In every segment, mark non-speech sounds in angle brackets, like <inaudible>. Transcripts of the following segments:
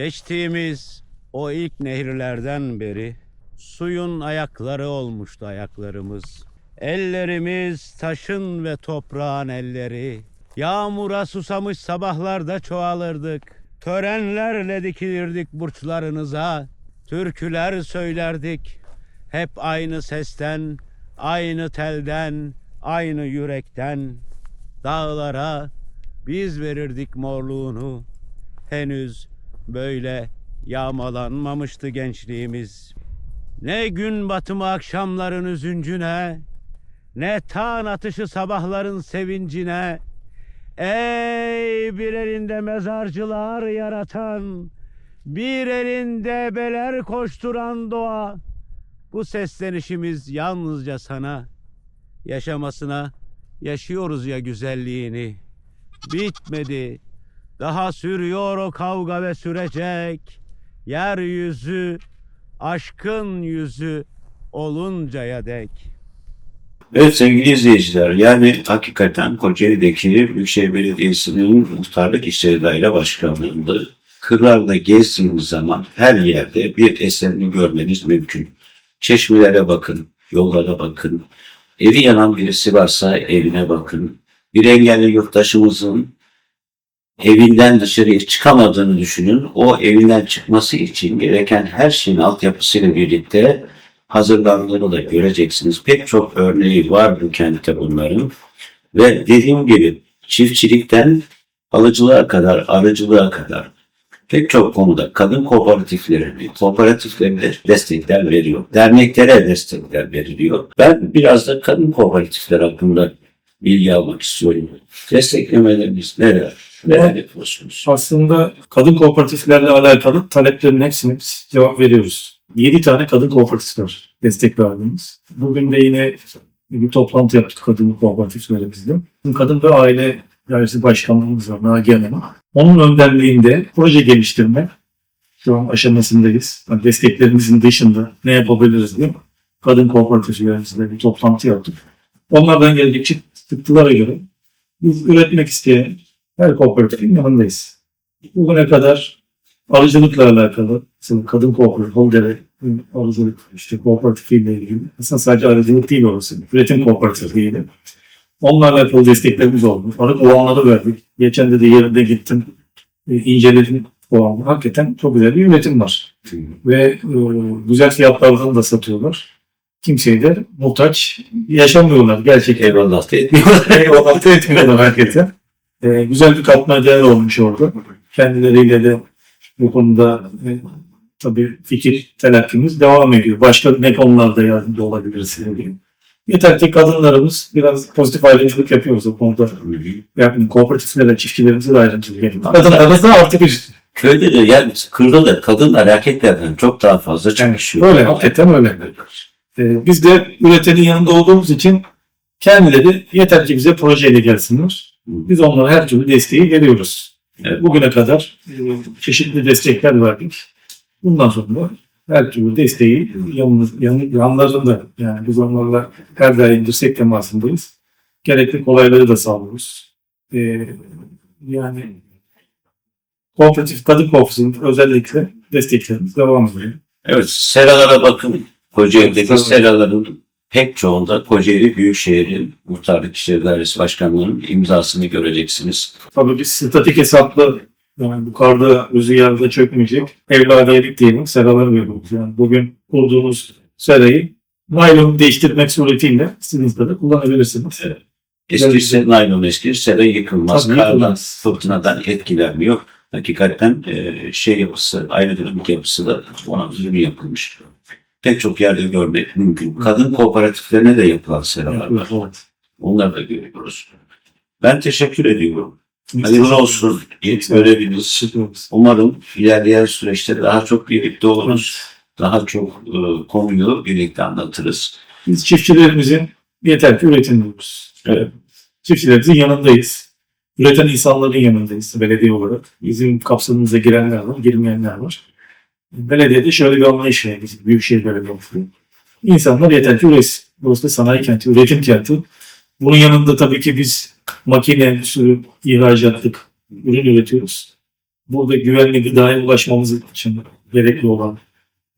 Geçtiğimiz o ilk nehirlerden beri suyun ayakları olmuştu ayaklarımız. Ellerimiz taşın ve toprağın elleri. Yağmura susamış sabahlarda çoğalırdık. Törenlerle dikilirdik burçlarınıza. Türküler söylerdik. Hep aynı sesten, aynı telden, aynı yürekten. Dağlara biz verirdik morluğunu. Henüz böyle yağmalanmamıştı gençliğimiz. Ne gün batımı akşamların üzüncüne, ne tan atışı sabahların sevincine. Ey bir elinde mezarcılar yaratan, bir elinde beler koşturan doğa. Bu seslenişimiz yalnızca sana, yaşamasına yaşıyoruz ya güzelliğini. Bitmedi, daha sürüyor o kavga ve sürecek. Yeryüzü aşkın yüzü oluncaya dek. Evet sevgili izleyiciler yani hakikaten Kocaeli'deki Büyükşehir Belediyesi'nin muhtarlık işleri daire başkanlığında kırlarda gezdiğiniz zaman her yerde bir eserini görmeniz mümkün. Çeşmelere bakın, yollara bakın. Evi yanan birisi varsa evine bakın. Bir engelli yurttaşımızın evinden dışarıya çıkamadığını düşünün. O evinden çıkması için gereken her şeyin altyapısıyla birlikte hazırlandığını da göreceksiniz. Pek çok örneği var bu kentte bunların. Ve dediğim gibi çiftçilikten alıcılığa kadar, arıcılığa kadar pek çok konuda kadın kooperatiflerine, kooperatiflerine destekler veriyor. Derneklere destekler veriliyor. Ben biraz da kadın kooperatifler hakkında bilgi almak istiyorum. Desteklemeleriniz neler? Neler yapıyorsunuz? Aslında kadın kooperatiflerle alakalı taleplerin hepsine biz cevap veriyoruz. 7 tane kadın kooperatif var destek verdiğimiz. Bugün de yine bir toplantı yaptık kadın kooperatiflerimizle. Kadın ve Aile Dairesi Başkanlığımız var Nagihan Hanım. Onun önderliğinde proje geliştirme şu an aşamasındayız. Yani desteklerimizin dışında ne yapabiliriz diye kadın kooperatiflerimizle bir toplantı yaptık. Onlardan gelecek çıktılara göre biz üretmek isteyen her kooperatifin yanındayız. Bugüne kadar alıcılıkla alakalı, mesela kadın kooperatif, Holdere, alıcılık, işte kooperatifiyle ilgili, aslında sadece aracılık değil orası, üretim kooperatifiyle. Onlarla alakalı desteklerimiz oldu. Arı kovanları verdik. Geçen de de yerinde gittim, e, inceledim kovanı. Hakikaten çok güzel bir üretim var. Ve e, güzel fiyatlardan da satıyorlar. Kimseye de muhtaç yaşamıyorlar gerçekten. Eyvallah. Eyvallah da etmiyorlar hakikaten. Ee, güzel bir katma değer olmuş orada. Kendileriyle de bu konuda e, tabii fikir telakkimiz devam ediyor. Başka ne konularda yardımcı olabiliriz diye. Yeter ki kadınlarımız biraz pozitif ayrımcılık yapıyoruz o konuda. Yani kooperatiflere, çiftçilerimize de ayrımcılık yapıyoruz. Kadınlarımız da artık bir Köyde de yani kırda da kadınlar erkeklerden çok daha fazla çalışıyor. öyle, hakikaten öyle. Ee, biz de üretenin yanında olduğumuz için kendileri yeter ki bize projeyle gelsinler. Biz onlara her türlü desteği veriyoruz. Evet. Bugüne kadar e, çeşitli destekler verdik. Bundan sonra her türlü desteği yanımız, yan, yanlarında yani biz onlarla her daim dirsek temasındayız. Gerekli kolayları da sağlıyoruz. Ee, yani kooperatif, kadın kooperatifinin özellikle desteklerimiz devam ediyor. Evet, seralara bakın. Kocaeli'deki seraların pek çoğunda Kocaeli Büyükşehir'in Muhtarlık İşleri Dairesi Başkanlığı'nın imzasını göreceksiniz. Tabii biz statik hesaplı yani bu karda rüzgarda çökmeyecek evladaylık diyelim seraları veriyoruz. Yani bugün kurduğunuz serayı naylonu değiştirmek suretiyle istediğiniz kadar kullanabilirsiniz. Evet. Eskisi naylon eski, sera yıkılmaz. Tabii Kardan, yıkılmaz. fırtınadan etkilenmiyor. Hakikaten e, şey yapısı, aerodinamik yapısı da ona düzgün yapılmış. Pek çok yerde görmek mümkün. Kadın kooperatiflerine de yapılan seralar var. Evet. Onları da görüyoruz. Ben teşekkür ediyorum. Hayırlı olsun. Göreviniz. Umarım ilerleyen süreçte daha çok birlikte oluruz. Daha çok e, konuyu birlikte anlatırız. Biz çiftçilerimizin yeter ki diyoruz. Evet. Çiftçilerimizin yanındayız. Üreten insanların yanındayız belediye olarak. Bizim kapsamımıza girenler var, girmeyenler var. Belediyede şöyle bir anlayış var Büyükşehir Belediyesi. İnsanlar yeter ki üretsin. Da sanayi kenti, üretim kenti. Bunun yanında tabii ki biz makine endüstri ihracatlık ürün üretiyoruz. burada güvenli gıdaya ulaşmamız için gerekli olan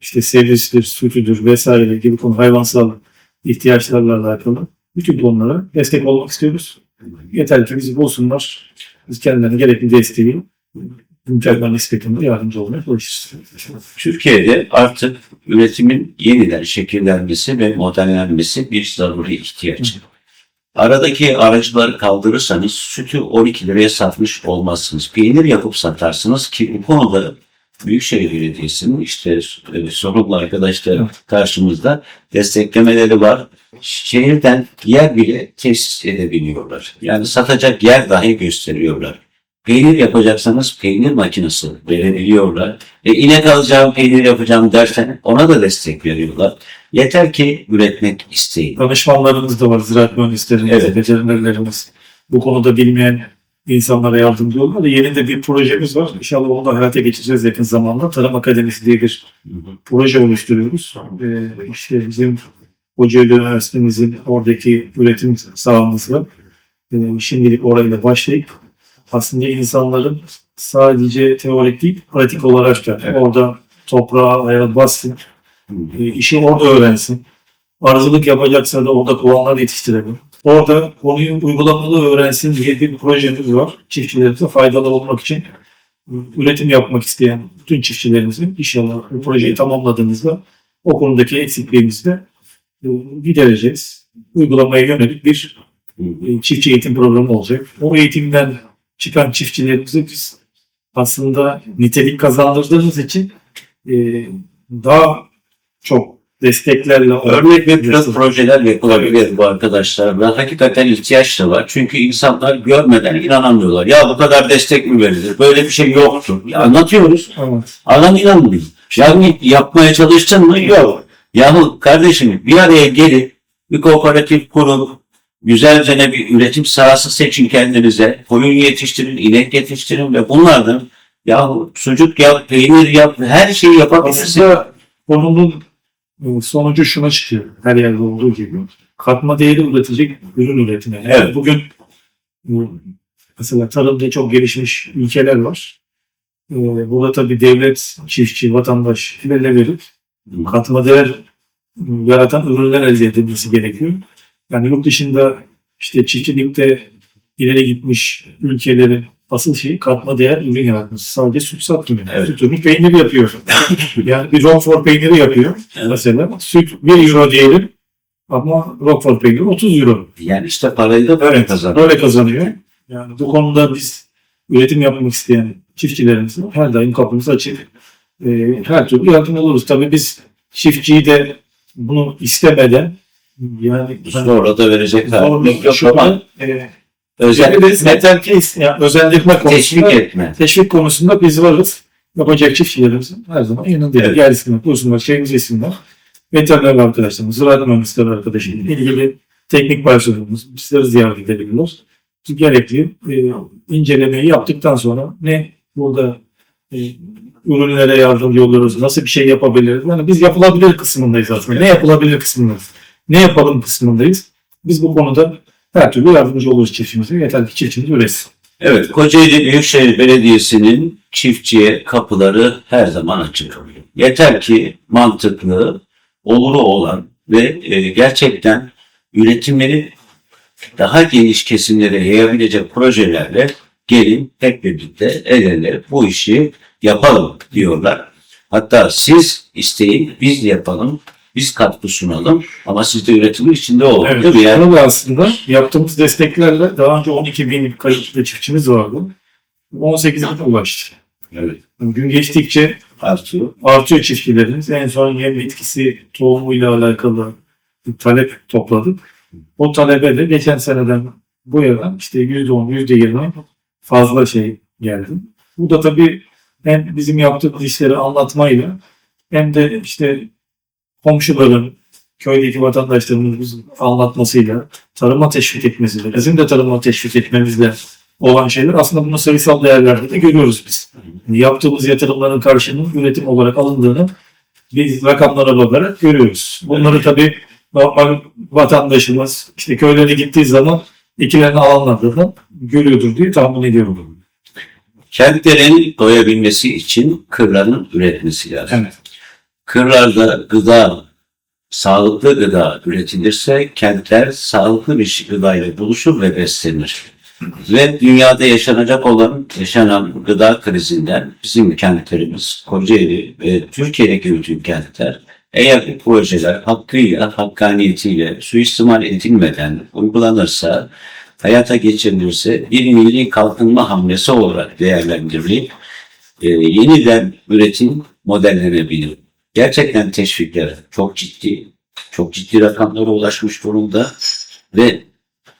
işte servistir, sütüdür vesaire gibi konu hayvansal ihtiyaçlarla alakalı bütün konulara destek olmak istiyoruz. Yeter ki bizi bulsunlar. Biz kendilerine gerekli desteği mükemmel nispetinde yardımcı olmaya çalışırız. Türkiye'de artık üretimin yeniden şekillenmesi ve modellenmesi bir zaruri ihtiyaç. Aradaki aracıları kaldırırsanız sütü 12 liraya satmış olmazsınız. Peynir yapıp satarsınız ki bu konuda Büyükşehir Belediyesi'nin işte e, sorumlu arkadaşlar karşımızda desteklemeleri var. Şehirden yer bile tesis edebiliyorlar. Yani satacak yer dahi gösteriyorlar. Peynir yapacaksanız peynir makinesi verebiliyorlar. E, inek alacağım, peynir yapacağım dersen ona da destek veriyorlar. Yeter ki üretmek isteyin. Danışmanlarımız da var, ziraat mühendislerimiz, Evet. veterinerlerimiz. Bu konuda bilmeyen insanlara yardımcı olmalı. Yeni de bir projemiz var. İnşallah onu da hayata geçireceğiz yakın zamanda. Tarım Akademisi diye bir proje oluşturuyoruz. Ee, işte bizim Kocaeli Üniversitemizin oradaki üretim sahamızla e, şimdilik orayla başlayıp aslında insanların sadece teorik değil pratik olarak da Evet. orada toprağa ayağı bassın, e, işi orada öğrensin. Arıcılık yapacaksa da orada kovanlar yetiştirelim. Orada konuyu uygulamalı öğrensin diye bir projemiz var. Çiftçilerimize faydalı olmak için üretim yapmak isteyen bütün çiftçilerimizin inşallah bu projeyi tamamladığımızda o konudaki eksikliğimizi de e, gidereceğiz. Uygulamaya yönelik bir e, çiftçi eğitim programı olacak. O eğitimden çıkan çiftçilerimize biz aslında nitelik kazandırdığımız için e, daha çok desteklerle Örnek ve pilot projeler yapılabilir bu arkadaşlarla. Hakikaten ihtiyaç da var. Çünkü insanlar görmeden inanamıyorlar. Ya bu kadar destek mi verilir? Böyle bir şey yoktur. Ya anlatıyoruz. Evet. Adam inanmıyor. Yani yapmaya çalıştın mı? Yok. Yahu kardeşim bir araya gelip bir kooperatif kurun. Güzelce ne bir üretim sahası seçin kendinize. Koyun yetiştirin, inek yetiştirin ve bunlardan yahu sucuk yap, peynir yap, her şeyi yapabilirsin. Aslında konunun e, sonucu şuna çıkıyor. Her yerde olduğu gibi. Katma değeri üretecek ürün üretimi. Yani Evet. Bugün e, mesela tarımda çok gelişmiş ülkeler var. E, Burada tabii devlet, çiftçi, vatandaş el ele verip katma değer yaratan ürünler elde edilmesi gerekiyor. Yani yurt dışında işte çiftçilikte ileri gitmiş ülkelerin asıl şeyi katma değer ürün yaratması. Sadece süt satmıyor. Evet. Süt ürünü peynir yapıyor. <laughs> yani bir Roquefort peyniri yapıyor Evet. mesela. Süt 1 euro diyelim ama Roquefort peyniri 30 euro. Yani işte parayı da böyle kazan. Böyle kazanıyor. Yani bu konuda biz üretim yapmak isteyen çiftçilerimizin her daim kapımız açık. Ee, her türlü yardım oluruz. Tabii biz çiftçiyi de bunu istemeden yani Sonra da verecek hali zorluk ama e, özel biz yeter ki yani özendirme teşvik etme. teşvik konusunda biz varız. Yapacak çiftçilerimizin her zaman yanındayız. Evet. Bulsunlar, şeyimizi yesinler. Veteriner arkadaşlarımız, ziraat mühendisleri arkadaşımız, ilgili teknik personelimiz bizleri ziyaret edebilirler. Gerekli e, incelemeyi yaptıktan sonra ne burada e, ürünlere yardımcı oluyoruz, nasıl bir şey yapabiliriz? Yani biz yapılabilir kısmındayız aslında. Ne yapılabilir kısmındayız? Ne yapalım kısmındayız? Biz bu konuda her türlü yardımcı oluruz çiftçimize. Yeter ki çiftçimiz üretsin. Evet, Kocaeli Büyükşehir Belediyesi'nin çiftçiye kapıları her zaman açık. Yeter ki mantıklı, oluru olan ve e, gerçekten üretimleri daha geniş kesimlere yayabilecek projelerle gelin hep birlikte el ele bu işi yapalım diyorlar. Hatta siz isteyin, biz yapalım, biz katkı sunalım ama siz de üretimin içinde olun Evet. değil mi? Yani da aslında yaptığımız desteklerle daha önce 12 bin kayıtlı çiftçimiz vardı. 18 bine ulaştı. evet, Gün geçtikçe artıyor. artıyor çiftçilerimiz. En son yem bitkisi tohumuyla alakalı bir talep topladık. O talebe de geçen seneden bu yana işte %10, %20 fazla şey geldi. Bu da tabii hem bizim yaptığımız işleri anlatmayla hem de işte komşuların, köydeki vatandaşlarımızın anlatmasıyla, tarıma teşvik etmesiyle, bizim de tarıma teşvik etmemizle olan şeyler aslında bunu sayısal değerlerde de görüyoruz biz. Yaptığımız yatırımların karşılığının üretim olarak alındığını biz rakamlara bakarak görüyoruz. Bunları tabii normal vatandaşımız işte köylere gittiği zaman ikilerini alanlardan görüyordur diye tahmin ediyorum. Kentlerin doyabilmesi için kırların üretmesi lazım. Evet. Kırlarda gıda, sağlıklı gıda üretilirse kentler sağlıklı bir gıdayla buluşur ve beslenir. Ve dünyada yaşanacak olan, yaşanan gıda krizinden bizim kentlerimiz, Kocaeli ve Türkiye'deki bütün kentler eğer bu projeler hakkıyla, hakkaniyetiyle, suistimal edilmeden uygulanırsa, hayata geçirilirse bir milli kalkınma hamlesi olarak değerlendirilip e, yeniden üretim modellenebilir. Gerçekten teşvikler çok ciddi, çok ciddi rakamlara ulaşmış durumda ve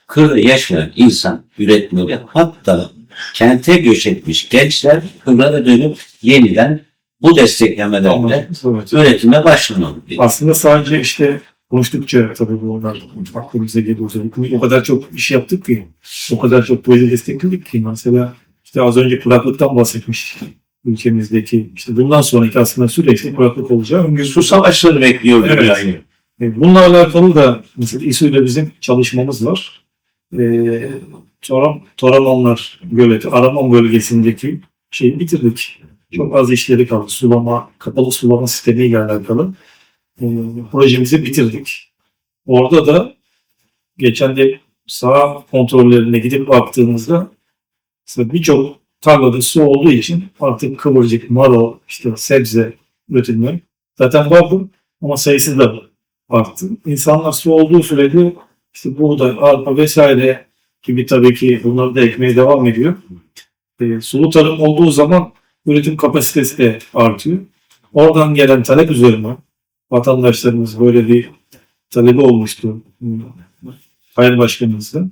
kırda yaşayan insan üretmeli. Hatta kente göç etmiş gençler kırlara dönüp yeniden bu desteklemelerle Evet. üretime başlamalı. Aslında sadece işte konuştukça tabii bunlar aklımıza geliyor. O kadar çok iş yaptık ki, o kadar çok proje destekledik ki mesela işte az önce kuraklıktan bahsetmiş ülkemizdeki işte bundan sonraki aslında süreçte kuraklık olacağı öngörüsü. Su savaşları bekliyor Evet. dünyayı. E, Bununla alakalı da mesela İSU ile bizim çalışmamız var. E, Toram, Toramanlar Göleti, Araman bölgesindeki şeyi bitirdik. Çok az işleri kaldı. Sulama, kapalı sulama sistemiyle alakalı e, projemizi bitirdik. Orada da geçen de saha kontrollerine gidip baktığımızda birçok tarlada su olduğu için artık kıvırcık, marul, işte sebze üretilmiyor. Zaten vardı ama sayısı da arttı. İnsanlar su olduğu sürece işte buğday, arpa vesaire gibi tabii ki bunları da ekmeye devam ediyor. E, sulu tarım olduğu zaman üretim kapasitesi de artıyor. Oradan gelen talep üzerine vatandaşlarımız böyle bir talebi olmuştu. Hayır Başkanımızdan,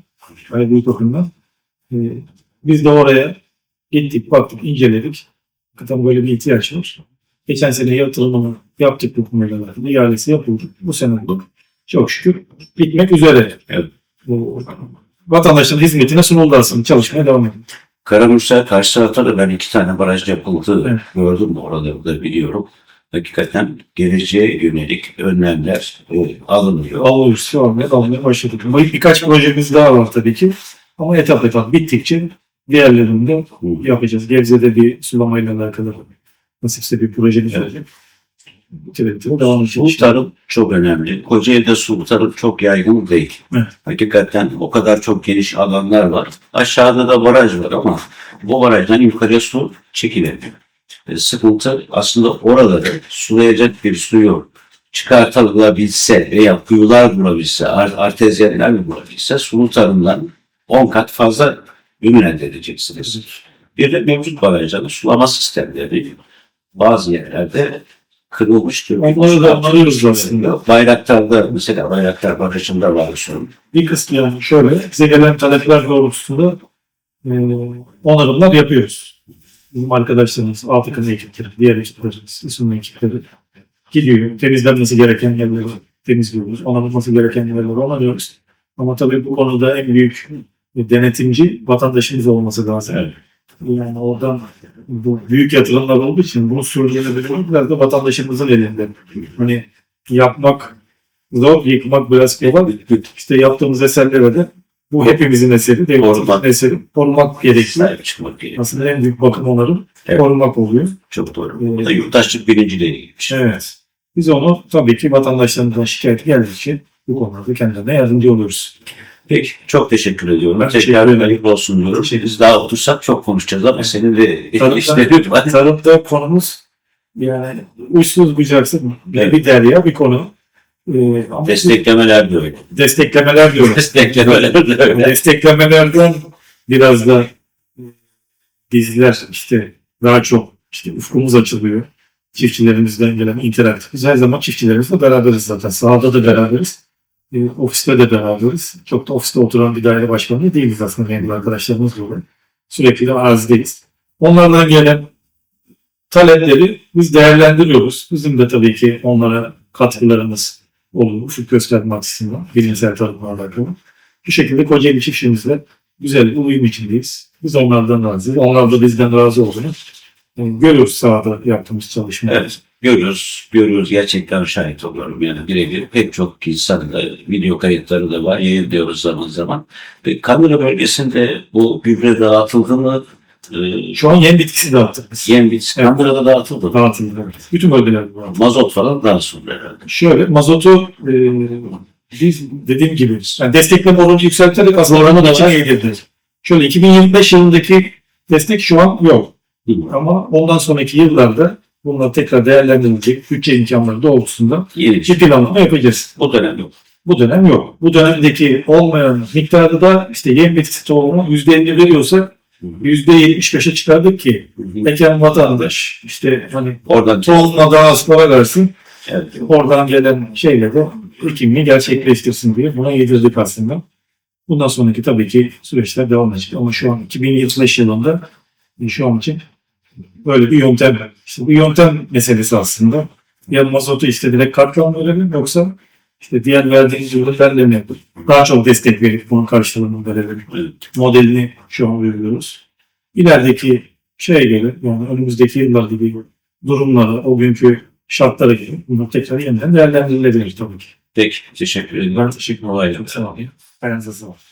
Hayır Büyükokulu'ndan. E, biz de oraya gittik, baktık, inceledik. Hakikaten böyle bir ihtiyaç var. Geçen sene yatırımını yaptık bu konularda. İhalesi yapıldı. Bu sene bu. Çok şükür bitmek üzere. Evet. Bu, vatandaşların hizmetine sunuldu aslında. Çalışmaya devam ediyor. Karamürsel karşı tarafta da ben iki tane baraj yapıldı. Evet. Gördüm oraları da biliyorum. Hakikaten geleceğe yönelik önlemler e, alınıyor. Alıyoruz, şu an almaya başladık. Bir- Birkaç projemiz daha var tabii ki. Ama etap etap bittikçe diğerlerini de yapacağız. Gebze'de bir sulamayla alakalı nasipse bir projemiz Evet. olacak. Devam edeceğiz. tarım çok önemli. Kocaeli'de sulu tarım çok yaygın değil. Evet. Hakikaten o kadar çok geniş alanlar var. Aşağıda da baraj var ama bu barajdan yukarıya su çekilemiyor. E, sıkıntı aslında oraları sulayacak bir suyu çıkartılabilse veya kuyular bulabilse, ar- artezyenler bulabilse sulu tarımdan 10 kat fazla edeceksiniz. Bir de mevcut barajların sulama sistemleri bazı yerlerde kırılmış Onları da onarıyoruz aslında. Bayraktar'da mesela Bayraktar Barajı'nda var sorun. Bir kısmı yani şöyle, bize gelen talepler doğrultusunda e, onarımlar yapıyoruz. Bizim arkadaşlarımız, Afrika'nın ekipleri, diğer ekiplerimiz, İSU'nun ekipleri gidiyor. Temizlenmesi gereken yerleri temizliyoruz. Onarılması gereken yerleri onarıyoruz. Ama tabii bu konuda en büyük denetimci vatandaşımız olması lazım. Evet. Yani oradan bu büyük yatırımlar olduğu için bunu sürdürülebilirlik biraz da vatandaşımızın elinde. Hani yapmak zor, yıkmak biraz kolay. İşte yaptığımız eserlere de bu hepimizin eseri, devletimizin Korumak. eseri. Korumak gerekli. Çıkmak gerekiyor. Aslında en büyük bakım onarım Evet. korumak oluyor. Çok doğru. Bu da yurttaşlık bilinciyle ilgili bir şey. Evet. Biz onu tabii ki vatandaşlarımızdan şikayet geldikçe bu konularda kendilerine yardımcı oluyoruz. Peki çok teşekkür ediyorum. Ben Tekrar hayırlı olsun diyorum. Teşekkür Biz daha otursak çok konuşacağız ama senin de işlerin var. Tarımda konumuz yani uçsuz bucaksız Evet. bir derya bir konu. Ee, Desteklemeler de öyle. desteklemeler diyoruz. Desteklemeler de öyle. <laughs> desteklemelerden biraz da e, bizler işte daha çok işte ufkumuz açılıyor. Çiftçilerimizden gelen interaktif. Biz her zaman çiftçilerimizle beraberiz zaten. Sahada da beraberiz. E, ofiste de beraberiz. Çok da ofiste oturan bir daire başkanı değiliz aslında benim arkadaşlarımız gibi. Sürekli de arazideyiz. Onlardan gelen talepleri biz değerlendiriyoruz. Bizim de tabii ki onlara katkılarımız olur. Ufuk gösterme açısından bilimsel tarımla alakalı. Bu şekilde Kocaeli çiftçimizle güzel bir uyum içindeyiz. Biz onlardan razıyız. Onlar da bizden razı olduğunu e, görüyoruz sahada yaptığımız çalışmayı. Evet. Görüyoruz, görüyoruz. Gerçekten şahit oluyorum. Yani birebir pek çok insan da video kayıtları da var. Yayınlıyoruz zaman zaman. Ve Kandıra bölgesinde bu gübre dağıtıldı mı? Ee, Şu an yem bitkisi dağıttık biz. yem bitkisi Evet. Kandıra da dağıtıldı. Dağıtıldı. Evet. Bütün bölgelerde arada. Mazot falan daha sonra herhalde. Şöyle mazotu e, biz dediğim gibi yani destekleme oranı yükselterek aslında oranı da yedirdi. Şöyle 2025 yılındaki destek şu an yok. Ama ondan sonraki yıllarda bunlar tekrar değerlendirilecek bütçe imkanları doğrultusunda bir planlama yapacağız. Bu dönem yok. Bu dönem yok. Bu dönemdeki olmayan miktarda da işte yem bitkisi tohumu %50 veriyorsa %75'e çıkardık ki mekan vatandaş işte hani Oradan tohumla daha az para versin evet. oradan gelen şeyle de ekimini gerçekleştirsin diye buna yedirdik aslında. Bundan sonraki tabii ki süreçler devam edecek. Ama şu an 2025 yılında şu an için böyle bir yöntem. İşte bu yöntem meselesi aslında. Ya mazotu işte direkt kartla mı verelim yoksa işte diğer verdiğiniz ürünlerle mi daha çok destek verip bunun karşılığını verelim. Modelini şu an veriyoruz. İlerideki şeye göre yani önümüzdeki yıllardaki durumlara, o günkü şartlara göre bunlar tekrar yeniden değerlendirilebilir tabii ki. Peki. Teşekkür ederim. Ben teşekkür ederim. sağ olun. Ayağınıza sağlık.